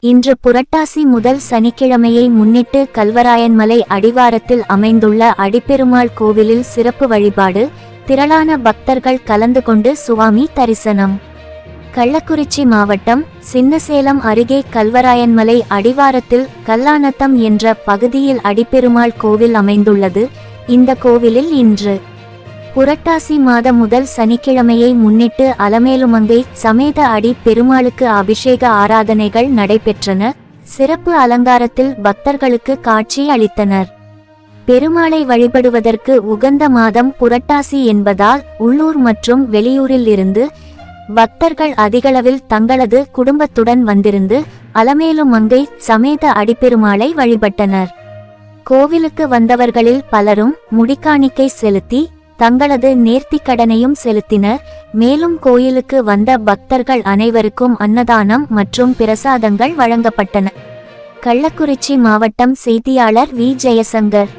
இன்று புரட்டாசி முதல் சனிக்கிழமையை முன்னிட்டு கல்வராயன்மலை அடிவாரத்தில் அமைந்துள்ள அடிப்பெருமாள் கோவிலில் சிறப்பு வழிபாடு திரளான பக்தர்கள் கலந்து கொண்டு சுவாமி தரிசனம். கள்ளக்குறிச்சி மாவட்டம் சின்னசேலம் அருகே கல்வராயன்மலை அடிவாரத்தில் கல்லானத்தம் என்ற பகுதியில் அடிப்பெருமாள் கோவில் அமைந்துள்ளது. இந்த கோவிலில் இன்று புரட்டாசி மாத முதல் சனிக்கிழமையை முன்னிட்டு அலமேலுமங்கை சமேத அடி பெருமாளுக்கு அபிஷேக ஆராதனைகள் நடைபெற்றன. சிறப்பு அலங்காரத்தில் பக்தர்களுக்கு காட்சி அளித்தனர். பெருமாளை வழிபடுவதற்கு உகந்த மாதம் புரட்டாசி என்பதால் உள்ளூர் மற்றும் வெளியூரில் இருந்து பக்தர்கள் அதிகளவில் தங்களது குடும்பத்துடன் வந்திருந்து அலமேலுமங்கை சமேத அடிப்பெருமாளை வழிபட்டனர். கோவிலுக்கு வந்தவர்களில் பலரும் முடிக்காணிக்கை செலுத்தி தங்களது நேர்த்திக் கடனையும் செலுத்தினர். மேலும் கோயிலுக்கு வந்த பக்தர்கள் அனைவருக்கும் அன்னதானம் மற்றும் பிரசாதங்கள் வழங்கப்பட்டன. கள்ளக்குறிச்சி மாவட்டம் செய்தியாளர் வி. ஜெயசங்கர்.